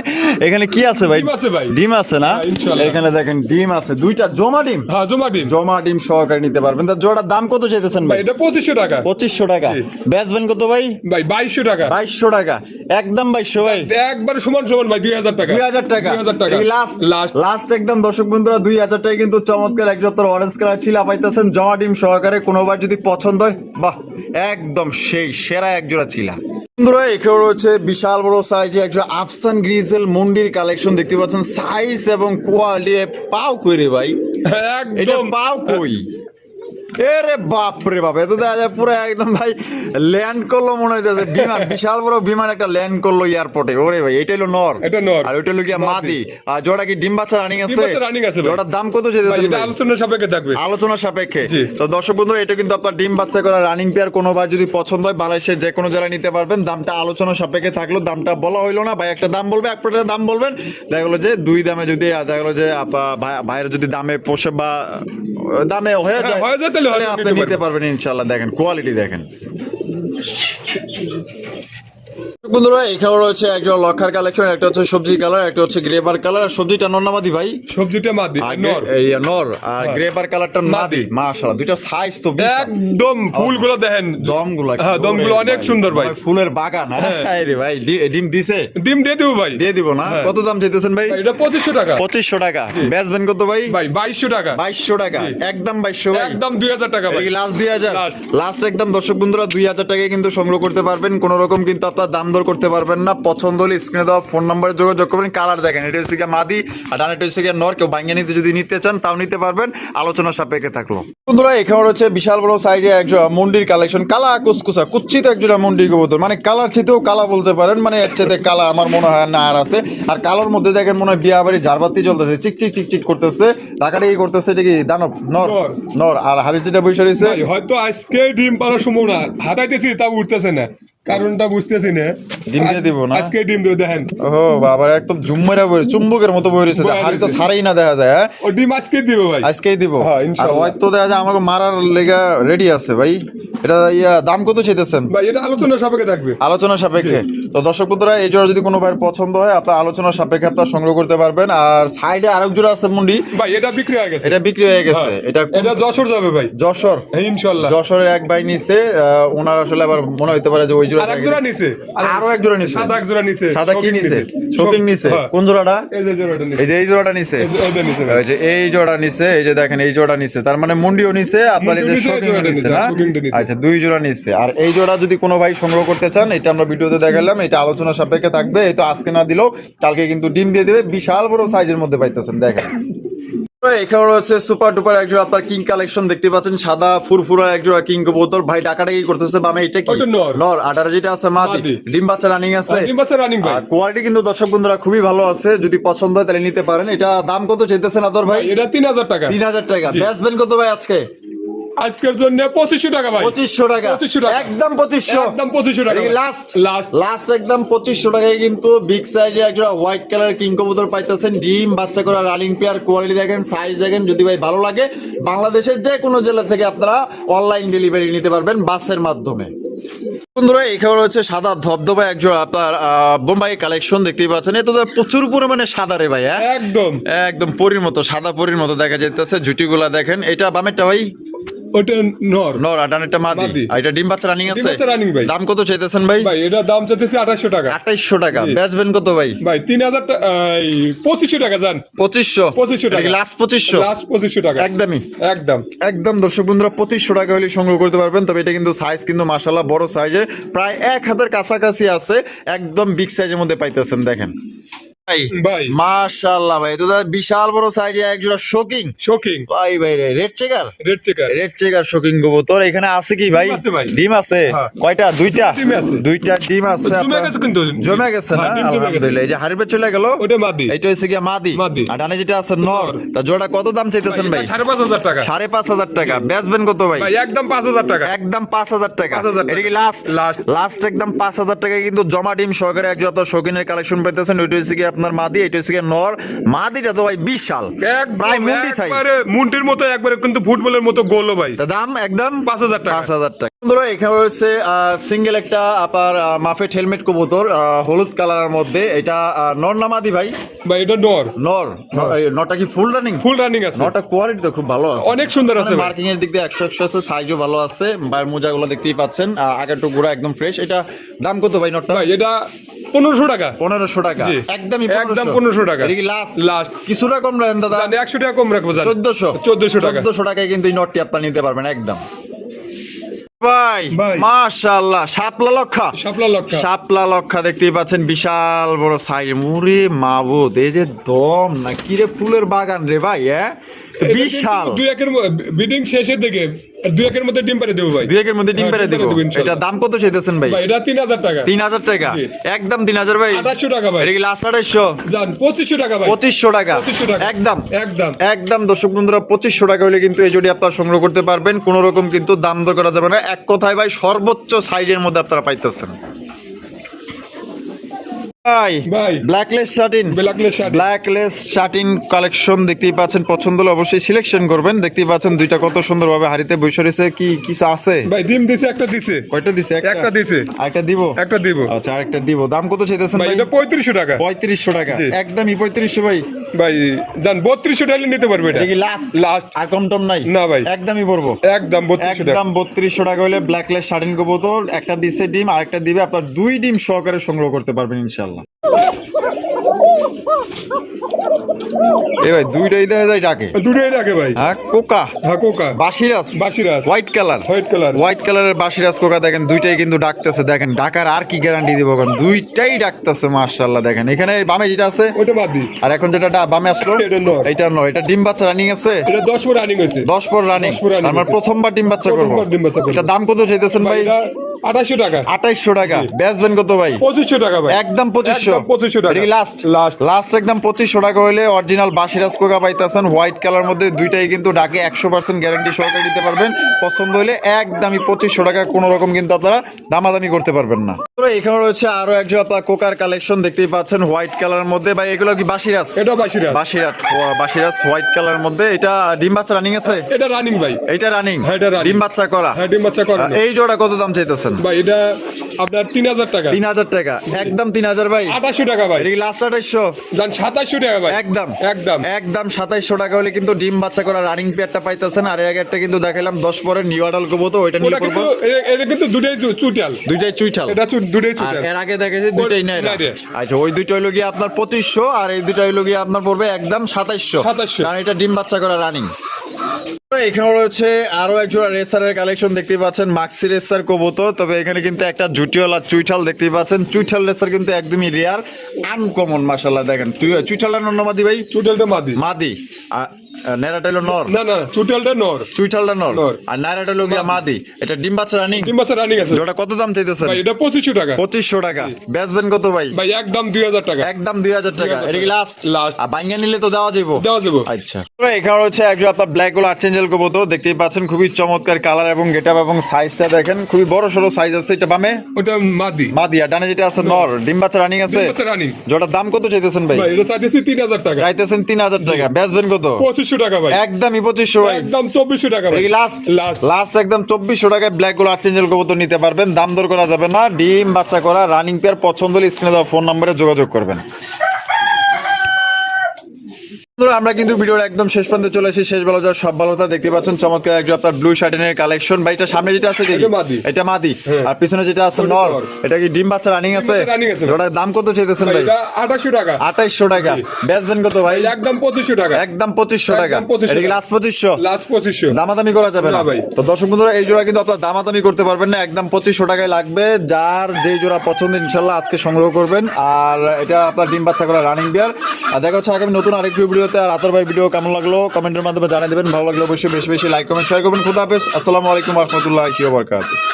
Speaker 2: এখানে কি আছে ভাই?
Speaker 1: ডিম আছে ভাই।
Speaker 2: ডিম আছে না?
Speaker 1: হ্যাঁ।
Speaker 2: এখানে দেখেন ডিম আছে দুইটা জমা ডিম।
Speaker 1: হ্যাঁ জমা ডিম।
Speaker 2: জমা ডিম সহকারে নিতে পারবেন। তার জোড়ার দাম কত চাইতেছেন
Speaker 1: ভাই? এটা পঁচিশশো টাকা।
Speaker 2: পঁচিশশো টাকা। বেচবেন কত ভাই?
Speaker 1: ভাই বাইশশো টাকা।
Speaker 2: বাইশশো টাকা। একদম বাইশশো ভাই।
Speaker 1: একবারে সমান সমান ভাই দুই হাজার টাকা।
Speaker 2: দুই হাজার টাকা।
Speaker 1: দুই হাজার টাকা।
Speaker 2: লাস্ট
Speaker 1: লাস্ট
Speaker 2: লাস্ট একদম দর্শক বন্ধুরা দুই হাজার টাকা কিন্তু চমৎকার এক সপ্তাহ অরেঞ্জ কালার ছিল পাইতেছেন। জমা ডিম সহকারে কোনোবার যদি পছন্দ হয় বাহ। একদম সেই সেরা একজোড়া জোড়া ছিলা বন্ধুরা এখানে রয়েছে বিশাল বড় সাইজে একজোড়া আফসান গ্রিজেল মুন্ডির কালেকশন দেখতে পাচ্ছেন। সাইজ এবং কোয়ালিটি পাও কই রে ভাই? এটা
Speaker 1: একদম।
Speaker 2: পাও কই? এরে বাপ রে বাপ এত দেখা যায় পুরো একদম ভাই ল্যান্ড করল মনে হইতেছে বিমান বিশাল বড় বিমান একটা ল্যান্ড করল এয়ারপোর্টে ওরে ভাই এটা হলো নর।
Speaker 1: এটা নর।
Speaker 2: আর ওইটা হলো গিয়া মাদি। আর জোড়া কি ডিম বাচ্চা রানিং আছে?
Speaker 1: ডিম আছে
Speaker 2: জোড়ার দাম কত
Speaker 1: ভাই এটা
Speaker 2: ভাই?
Speaker 1: সাপেক্ষে থাকবে।
Speaker 2: আলোচনা সাপেক্ষে। তো দর্শক বন্ধুরা এটা কিন্তু আপনার ডিম বাচ্চা করা রানিং পেয়ার কোনোবার যদি পছন্দ হয় বাংলাদেশে যে কোনো জায়গায় নিতে পারবেন। দামটা আলোচনা সাপেক্ষে থাকল দামটা বলা হইল না। ভাই একটা দাম বলবে এক দাম বলবেন। দেখা গেলো যে দুই দামে যদি দেখা গেলো যে ভাইয়ের যদি দামে পোষে বা দামে হয়ে
Speaker 1: হ্যাঁ,
Speaker 2: যায়
Speaker 1: হয়ে যায়
Speaker 2: আপনি
Speaker 1: নিতে
Speaker 2: পারবেন। ইনশাল্লাহ দেখেন কোয়ালিটি দেখেন। বন্ধুরা এখানে রয়েছে একটা লক্ষার কালেকশন একটা হচ্ছে সবজি কালার একটা হচ্ছে গ্রেবার কালার আর সবজিটা নন্নামাদি ভাই?
Speaker 1: সবজিটা মাদি নর।
Speaker 2: এই নর আর
Speaker 1: হ্যাঁ।
Speaker 2: গ্রেবার কালারটা মাদি মাশাআল্লাহ দুইটা সাইজ তো
Speaker 1: একদম ফুলগুলো দেখেন।
Speaker 2: দমগুলো
Speaker 1: হ্যাঁ, দমগুলো অনেক সুন্দর ভাই।
Speaker 2: ফুলের বাগান হ্যাঁ?
Speaker 1: হ্যাঁ।
Speaker 2: রে ভাই ডিম দিছে?
Speaker 1: ডিম দিয়ে দেবো ভাই।
Speaker 2: দিয়ে দিব না?
Speaker 1: হ্যাঁ।
Speaker 2: কত দাম চাইতেছেন ভাই?
Speaker 1: এটা পঁচিশশো টাকা।
Speaker 2: পঁচিশশো টাকা। বেচবেন কত ভাই?
Speaker 1: ভাই বাইশশো টাকা।
Speaker 2: বাইশশো টাকা। একদম বাইশশো ভাই।
Speaker 1: একদম দুই হাজার টাকা ভাই।
Speaker 2: লাস্ট দুই হাজার?
Speaker 1: Last।
Speaker 2: লাস্ট একদম দর্শক বন্ধুরা দুই হাজার টাকায় কিন্তু সংগ্রহ করতে পারবেন। কোন রকম কিন্তু আপনার দাম দর করতে পারবেন না। পছন্দ হলে স্ক্রিনে দেওয়া ফোন নাম্বারে যোগাযোগ করবেন। কালার দেখেন এটা হচ্ছে গিয়ে মাদি আর ডানেটা হচ্ছে গিয়ে নর। কেউ ভাঙিয়ে নিতে যদি নিতে চান তাও নিতে পারবেন। আলোচনা সাপেক্ষে থাকল। বন্ধুরা এখানে রয়েছে বিশাল বড় সাইজে একজন মন্ডির কালেকশন কালা কুসকুসা কুচ্ছিত একজন মন্ডির কবুতর। মানে কালার চেতেও কালা বলতে পারেন মানে এর চেতে কালা আমার মনে হয় না আর আছে। আর কালোর মধ্যে দেখেন মনে হয় বিয়া বাড়ি ঝাড়বাতি চলতেছে চিক চিক চিক চিক করতেছে। টাকাটা কি করতেছে এটা কি দানব? নর।
Speaker 1: নর।
Speaker 2: আর হারিচিটা বসে রয়েছে
Speaker 1: হয়তো আজকে ডিম পাড়ার সম্ভাবনা। হাতাইতেছি তাও উঠতেছে না। কারণটা বুঝতেছি না।
Speaker 2: ডিম দিয়ে দিব না?
Speaker 1: আজকে ডিম দিয়ে দেখেন।
Speaker 2: ও বাবা একদম বই চুম্বকের মতো বই রয়েছে। হাড়ি তো। সারাই না দেখা যায় হ্যাঁ?
Speaker 1: ও ডিম আজকে দিব ভাই।
Speaker 2: আজকেই দিব।
Speaker 1: হ্যাঁ,
Speaker 2: আর
Speaker 1: ইনশাআল্লাহ।
Speaker 2: হয়তো দেখা যায় আমাকে মারার লেগা রেডি আছে ভাই। এটা ইয়া দাম কত চাইতেছেন?
Speaker 1: ভাই এটা আলোচনার সাপেক্ষে থাকবে।
Speaker 2: আলোচনা সাপেক্ষে। তো দর্শক বন্ধুরা এই জোড়া যদি কোনো ভাইয়ের পছন্দ হয় আপনার আলোচনা সাপেক্ষে আপনার সংগ্রহ করতে পারবেন। আর সাইডে আরেক জোড়া আছে মুন্ডি।
Speaker 1: ভাই এটা বিক্রি হয়ে গেছে।
Speaker 2: এটা বিক্রি হয়ে গেছে।
Speaker 1: হ্যাঁ,
Speaker 2: এটা
Speaker 1: এটা যশোর যাবে ভাই।
Speaker 2: যশোর।
Speaker 1: ইনশাল্লাহ।
Speaker 2: যশোরের এক ভাই নিছে ওনার আসলে আবার মনে হইতে পারে যে ওই জোড়া
Speaker 1: আর এক জোড়া নিছে।
Speaker 2: আরও এক জোড়া নিছে।
Speaker 1: সাদা এক জোড়া নিছে।
Speaker 2: সাদা কি নিছে? শোকিং নিছে। কোন জোড়াটা?
Speaker 1: এই যে জোড়াটা নিছে।
Speaker 2: এই যে এই জোড়াটা নিছে।
Speaker 1: এই যে- এইটা নিছে ভাই।
Speaker 2: এই জোড়া নিছে এই যে দেখেন এই জোড়া নিছে। তার মানে মুন্ডিও নিছে আপনার এই যে শোকিং নিছে
Speaker 1: নিছে,
Speaker 2: না? আচ্ছা দুই জোড়া নিছে। আর এই জোড়া যদি কোনো ভাই সংগ্রহ করতে চান এটা আমরা ভিডিওতে দেখালাম এটা আলোচনা সাপেক্ষে থাকবে এই তো আজকে না দিলেও কালকে কিন্তু ডিম দিয়ে দেবে বিশাল বড় সাইজের মধ্যে পাইতেছেন দেখেন। এখানে রয়েছে সুপার ডুপার একজোড়া আপনার কিং কালেকশন দেখতে পাচ্ছেন সাদা ফুরফুরা একজোড়া কিং কবুতর। ভাই ডাকাডাকি করতেছে বামে এটা কি?
Speaker 1: নর।
Speaker 2: আটার যেটা আছে মাদি।
Speaker 1: মাদি।
Speaker 2: ডিম বাচ্চা রানিং আছে।
Speaker 1: ডিম বাচ্চা রানিং ভাই।
Speaker 2: কোয়ালিটি কিন্তু দর্শক বন্ধুরা খুবই ভালো আছে যদি পছন্দ হয় তাহলে নিতে পারেন। এটা দাম কত চাইতেছেন আদর ভাই?
Speaker 1: ভাই এটা তিন হাজার টাকা।
Speaker 2: তিন হাজার টাকা। ব্যাস কত ভাই আজকে?
Speaker 1: আজকের জন্য পঁচিশশো টাকা ভাই।
Speaker 2: পঁচিশশো টাকা।
Speaker 1: পঁচিশশো টাকা।
Speaker 2: একদম পঁচিশশো।
Speaker 1: একদম পঁচিশশো টাকা।
Speaker 2: লাস্ট
Speaker 1: লাস্ট
Speaker 2: লাস্ট একদম পঁচিশশো টাকায় কিন্তু বিগ সাইজে একটা হোয়াইট কালার কিং কবুতর পাইতেছেন। ডিম বাচ্চা করা রানিং পেয়ার কোয়ালিটি দেখেন সাইজ দেখেন যদি ভাই ভালো লাগে বাংলাদেশের যে কোনো জেলা থেকে আপনারা অনলাইন ডেলিভারি নিতে পারবেন বাসের মাধ্যমে। বন্ধুরা এখানে রয়েছে সাদা ধবধবা একজন আপনার বোম্বাই কালেকশন দেখতেই পাচ্ছেন। এ তো প্রচুর পরিমাণে সাদা রে ভাই হ্যাঁ?
Speaker 1: একদম।
Speaker 2: একদম পরির মতো সাদা পরির মতো দেখা যাইতেছে। জুটিগুলা দেখেন। এটা বামেরটা ভাই?
Speaker 1: ওটা নর।
Speaker 2: নর আটানেরটা মাদি।
Speaker 1: মাদি।
Speaker 2: আর এটা ডিম বাচ্চা রানিং আছে?
Speaker 1: বাচ্চা ভাই।
Speaker 2: দাম কত চাইতেছেন ভাই?
Speaker 1: ভাই এটা দাম চাইতেছে আঠাশশো টাকা।
Speaker 2: টাকা।
Speaker 1: জি।
Speaker 2: বেচবেন কত ভাই?
Speaker 1: ভাই তিন হাজার টাকা পঁচিশশো টাকা যান
Speaker 2: পঁচিশশো?
Speaker 1: 2500 টাকা।
Speaker 2: লাস্ট
Speaker 1: লাস্ট টাকা।
Speaker 2: একদমই।
Speaker 1: একদম।
Speaker 2: একদম দর্শক বন্ধুরা পঁচিশশো টাকা হলে সংগ্রহ করতে পারবেন তবে এটা কিন্তু সাইজ কিন্তু বড় সাইজে প্রায় এক হাতের কাছাকাছি আছে একদম বিগ সাইজের মধ্যে পাইতেছেন দেখেন। ভাই
Speaker 1: ভাই।
Speaker 2: ভাই তো বিশাল বড় সাইজে একজোড়া শোকিং
Speaker 1: শোকিং
Speaker 2: ভাই ভাই রে red checker
Speaker 1: red checker
Speaker 2: red checker shocking কবুতর এখানে আছে কি ভাই?
Speaker 1: ডিম আছে ভাই।
Speaker 2: ডিম আছে?
Speaker 1: হ্যাঁ।
Speaker 2: কয়টা? দুইটা? দুইটা ডিম আছে।
Speaker 1: জমে গেছে কিন্তু
Speaker 2: জমে গেছে না?
Speaker 1: হ্যাঁ, ডিম জমে গেছে।
Speaker 2: আলহামদুলিল্লাহ। এই যে হারিবে চলে গেল?
Speaker 1: ওটা মাদি।
Speaker 2: এইটা হচ্ছে গিয়া মাদি।
Speaker 1: মাদি।
Speaker 2: আর ডানে যেটা আছে নর।
Speaker 1: নর।
Speaker 2: তা জোড়া কত দাম চাইতেছেন ভাই
Speaker 1: সাড়ে পাঁচ হাজার টাকা।
Speaker 2: বেচবেন কত ভাই?
Speaker 1: ভাই একদম পাঁচ হাজার টাকা।
Speaker 2: একদম পাঁচ হাজার টাকা।
Speaker 1: 5,000 টাকা।
Speaker 2: এটা কি লাস্ট লাস্ট একদম পাঁচ হাজার টাকা কিন্তু জমা ডিম সহকারে একজন আপনার শৌখিনের কালেকশন পাইতেছেন। ওইটা হচ্ছে গিয়ে আপনার মাদি এটা হচ্ছে নর। মাদিটা তো ভাই বিশাল। প্রায় মুন্ডি সাইজ
Speaker 1: মুন্ডির মতো একবারে কিন্তু ফুটবলের মতো গোলও ভাই।
Speaker 2: দাম একদম?
Speaker 1: পাঁচ হাজার টাকা।
Speaker 2: পাঁচ হাজার টাকা। বন্ধুরা এখানে রয়েছে সিঙ্গেল একটা আপনার আহ, মাফেট হেলমেট কবুতর হলুদ কালারের মধ্যে। এটা নর না মাদি ভাই?
Speaker 1: ভাই এটা নর।
Speaker 2: নর নটা কি ফুল রানিং
Speaker 1: ফুল রানিং আছে।
Speaker 2: নটা কোয়ালিটি তো খুব ভালো আছে।
Speaker 1: অনেক সুন্দর আছে।
Speaker 2: মার্কিং এর দিক দিয়ে একশো একশো আছে সাইজও ভালো আছে। বাইরের মোজাগুলো দেখতেই পাচ্ছেন। আগের টুকুরা একদম ফ্রেশ এটা দাম কত ভাই নটটা
Speaker 1: ভাই এটা পনেরোশো টাকা।
Speaker 2: পনেরোশো টাকা। একদমই
Speaker 1: একদম 1500 টাকা।
Speaker 2: লাস্ট
Speaker 1: লাস্ট
Speaker 2: কিছুটা কম রাখেন দাদা।
Speaker 1: একশো টাকা কম রাখব
Speaker 2: চোদ্দশো।
Speaker 1: চোদ্দশো টাকা।
Speaker 2: চোদ্দশো টাকায় কিন্তু এই নটটি আপনার নিতে পারবেন একদম। ভাই। মাশাআল্লাহ শাপলা লক্ষা
Speaker 1: শাপলা লক্ষা
Speaker 2: শাপলা লক্ষা দেখতেই পাচ্ছেন বিশাল বড় সাইজ। মুরে মাবুদ এই যে দম না কি রে ফুলের বাগান রে ভাই হ্যাঁ? বিশাল।
Speaker 1: দুই একের বিডিং শেষের দিকে দুই একের মধ্যে ডিম পারে দেবো ভাই।
Speaker 2: দুই একের মধ্যে ডিম
Speaker 1: হ্যাঁ,
Speaker 2: পেরে দিব। এটা দাম কত চাইতেছেন ভাই?
Speaker 1: এটা তিন হাজার টাকা।
Speaker 2: তিন হাজার টাকা। একদম তিন হাজার ভাই।
Speaker 1: আঠাশশো টাকা ভাই।
Speaker 2: এটা কি লাস্ট
Speaker 1: জান টাকা ভাই।
Speaker 2: পঁচিশশো টাকা।
Speaker 1: 2500 টাকা।
Speaker 2: একদম।
Speaker 1: একদম।
Speaker 2: একদম দর্শক বন্ধুরা পঁচিশশো টাকা হলে কিন্তু এই জোড়ি আপনারা সংগ্রহ করতে পারবেন। কোনো রকম কিন্তু দাম দর করা যাবে না। এক কথায় ভাই সর্বোচ্চ সাইজের মধ্যে আপনারা পাইতেছেন। ভাই
Speaker 1: ভাই।
Speaker 2: ব্ল্যাকলেস শার্টিন
Speaker 1: ব্ল্যাকলেস শার্ট
Speaker 2: কালেকশন দেখতেই পাচ্ছেন পছন্দ হলে অবশ্যই সিলেকশন করবেন। দেখতেই পাচ্ছেন দুইটা কত সুন্দরভাবে হাড়িতে বসে রয়েছে কি কিছু আছে?
Speaker 1: ভাই ডিম দিছে একটা দিছে।
Speaker 2: কয়টা দিছে?
Speaker 1: একটা। দিছে।
Speaker 2: আরেকটা দিব?
Speaker 1: একটা দিব।
Speaker 2: আচ্ছা আরেকটা দিব। দাম কত চাইতেছেন
Speaker 1: ভাই
Speaker 2: ভাই?
Speaker 1: এটা পঁয়ত্রিশশো টাকা।
Speaker 2: পঁয়ত্রিশশো টাকা। একদমই পঁয়ত্রিশশো ভাই।
Speaker 1: ভাই জান বত্রিশশো টাকা নিতে পারবে এটা।
Speaker 2: এটা কি লাস্ট
Speaker 1: লাস্ট
Speaker 2: আর কম টম নাই?
Speaker 1: না ভাই।
Speaker 2: একদমই পড়ব।
Speaker 1: একদম টাকা।
Speaker 2: একদম বত্রিশশো টাকা হলে ব্ল্যাকলেস কবুতর একটা দিছে ডিম আরেকটা দিবে আপনার দুই ডিম সহকারে সংগ্রহ করতে পারবেন ইনশাল্লাহ। এ ভাই দুইটাই দেখা যায় ডাকে
Speaker 1: দুটোই রাখে ভাই?
Speaker 2: হ্যাঁ কোকা।
Speaker 1: হ্যাঁ কোকা। বাসিরাজ।
Speaker 2: White colour
Speaker 1: white colour
Speaker 2: white কালারের বাসিরাজ কোকা দেখেন দুইটাই কিন্তু ডাকতেছে। দেখেন ডাকার আর কি গ্যারান্টি দিব দুইটাই ডাকতেছে মার্শাল্লাহ দেখেন। এখানে বামে যেটা আছে
Speaker 1: বাদ দি।
Speaker 2: আর এখন যেটা বামে আসলো
Speaker 1: এটা নর।
Speaker 2: এটা নয় এটা ডিম বাচ্চা রানিং আছে?
Speaker 1: এটা দশ পর রানিং হয়েছে।
Speaker 2: দশ পর রানিং
Speaker 1: 10 পর running
Speaker 2: আমার প্রথমবার ডিম বাচ্চা করব।
Speaker 1: প্রথমবার ডিম বাচ্চা করব।
Speaker 2: এটা দাম কত চাইতেছেন
Speaker 1: ভাই আঠাশশো টাকা।
Speaker 2: আঠাইশশো টাকা। বেচবেন কত ভাই?
Speaker 1: পঁচিশশো টাকা ভাই।
Speaker 2: একদম পঁচিশশো।
Speaker 1: একদম 2500 টাকা।
Speaker 2: Last
Speaker 1: Last।
Speaker 2: লাস্ট একদম পঁচিশশো টাকা হলে অরিজিনাল বাসিরাজ কোকা পাইতেছেন। হোয়াইট কালার মধ্যে দুইটাই কিন্তু ডাকে একশো পার্সেন্ট গ্যারান্টি সহকারে দিতে পারবেন। পছন্দ হলে একদমই পঁচিশশো টাকা কোনো রকম কিন্তু আপনারা দামাদামি করতে পারবেন না। এখানে রয়েছে আরও একজন আপনার কোকার কালেকশন দেখতেই পাচ্ছেন হোয়াইট কালারের মধ্যে। ভাই এগুলো কি বাসিরাজ?
Speaker 1: এটা বাসিরাজ।
Speaker 2: বাসিরাজ বাসিরাজ হোয়াইট কালারের মধ্যে। এটা ডিম বাচ্চা রানিং আছে?
Speaker 1: এটা রানিং ভাই।
Speaker 2: এটা রানিং
Speaker 1: হ্যাঁ, এটা।
Speaker 2: ডিম বাচ্চা করা।
Speaker 1: হ্যাঁ ডিম বাচ্চা করে।
Speaker 2: এই জোড়া কত দাম
Speaker 1: ভাই এটা আপনার তিন হাজার টাকা।
Speaker 2: তিন হাজার টাকা। একদম তিন হাজার ভাই।
Speaker 1: আঠাশশো টাকা ভাই।
Speaker 2: লাস্ট আঠাইশশো?
Speaker 1: জান সাতাশশো টাকা ভাই।
Speaker 2: একদম।
Speaker 1: একদম।
Speaker 2: একদম সাতাইশশো টাকা হলে কিন্তু ডিম বাচ্চা করা রানিং পেয়ারটা পাইতেছেন। আর এর আগে একটা কিন্তু দেখাইলাম দশ পরের নিউ আডাল তো ওইটা নিয়ে করব।
Speaker 1: এটা কিন্তু দুটাই এটা দুটাই
Speaker 2: এর আগে দেখেছি দুইটাই নাই আচ্ছা ওই দুইটা হইল গিয়ে আপনার পঁচিশশো আর এই দুইটা হইল গিয়ে আপনার পড়বে একদম সাতাইশশো।
Speaker 1: 2700
Speaker 2: কারণ এটা ডিম বাচ্চা করা রানিং এখানে রয়েছে আরও এক জোড়া রেসারের কালেকশন দেখতে পাচ্ছেন মাক্সি রেসার কবুতর। তবে এখানে কিন্তু একটা জুটিওয়ালা চুইঠাল দেখতে পাচ্ছেন। চুইঠাল রেসার কিন্তু একদমই রেয়ার আনকমন মাসাল্লাহ দেখেন। চুই- চুইঠালের নন্নমাদি ভাই?
Speaker 1: চুইঠালটা মাদি।
Speaker 2: মাদি। নেরাটা হলো নর।
Speaker 1: না না টোটালটা নর।
Speaker 2: চুইঠালটা নর। আর হলো গিয়া মাদি। এটা ডিম বাচ্চা রানিং
Speaker 1: রানিং আছে।
Speaker 2: ওটা কত দাম চাইতেছেন?
Speaker 1: ভাই এটা পঁচিশশো টাকা।
Speaker 2: পঁচিশশো টাকা। বেচবেন কত ভাই?
Speaker 1: ভাই একদম দুই হাজার টাকা।
Speaker 2: একদম দুই হাজার টাকা। এটা কি লাস্ট
Speaker 1: Last।
Speaker 2: আর বাইঙ্গা নিলে তো দেওয়া যাব
Speaker 1: দেওয়া যাব
Speaker 2: আচ্ছা। এখানে হচ্ছে একজন আপনার ব্ল্যাক গোল কবুতর। দেখতেই পাচ্ছেন খুবই চমৎকার কালার এবং গেটআপ এবং সাইজটা দেখেন খুবই বড় সড়ো সাইজ আছে। এটা বামে?
Speaker 1: ওটা মাদি।
Speaker 2: মাদিয়া ডানে যেটা আছে নর। ডিম বাচ্চা রানিং আছে?
Speaker 1: বছর রানিং
Speaker 2: দাম কত চাইতেছেন ভাই?
Speaker 1: ভাই এটা চাইতেছি তিন হাজার টাকা।
Speaker 2: চাইতেছেন তিন হাজার টাকা। বেচবেন কত?
Speaker 1: পঁচিশশো টাকা ভাই।
Speaker 2: একদমই পঁচিশশো ভাই।
Speaker 1: একদম চব্বিশশো টাকা ভাই।
Speaker 2: লাস্ট
Speaker 1: লাস্ট
Speaker 2: লাস্ট একদম চব্বিশশো টাকায় ব্ল্যাক গোল আর্চেঞ্জেল কবুতর নিতে পারবেন। দাম দর করা যাবে না। ডিম বাচ্চা করা রানিং পেয়ার পছন্দ হলে স্ক্রিনে দেওয়া ফোন নম্বরে যোগাযোগ করবেন। বন্ধুরা, আমরা কিন্তু ভিডিওর একদম শেষ প্রান্তে চলে এসেছি। শেষ ভালো যাওয়ার সব ভালোটা দেখতে পাচ্ছেন। চমৎকার একজন আপনার ব্লু শার্টিনের কালেকশন ভাই এটা সামনে যেটা আছে এটা
Speaker 1: মাদি। হ্যাঁ।
Speaker 2: আর পিছনে যেটা আছে নর। এটা কি ডিম বাচ্চা রানিং আছে। ওটার দাম কত চাইতেছেন
Speaker 1: ভাই আঠাশশো টাকা।
Speaker 2: আঠাইশশো টাকা। বেচবেন কত ভাই?
Speaker 1: একদম পঁচিশশো টাকা।
Speaker 2: একদম পঁচিশশো টাকা। এটা কি লাস্ট পঁচিশশো?
Speaker 1: লাস্ট পঁচিশশো।
Speaker 2: দামাদামি করা যাবে না।
Speaker 1: ভাই।
Speaker 2: তো দর্শক বন্ধুরা এই জোড়া কিন্তু আপনার দামাদামি করতে পারবেন না। একদম পঁচিশশো টাকায় লাগবে। যার যে জোড়া পছন্দ ইনশাল্লাহ আজকে সংগ্রহ করবেন। আর এটা আপনার ডিম বাচ্চা করা রানিং বিয়ার আর দেখা হচ্ছে আগামী নতুন আরেকটি ভিডিওতে আর আতর ভাই ভিডিও কেমন লাগল? কমেন্টের মাধ্যমে জানিয়ে দেবেন। ভালো লাগল অবশ্যই বেশি বেশি লাইক কমেন্ট শেয়ার করবেন। খুদা হাফেজ। আসসালামু আলাইকুম রহমতুল্লাহ কি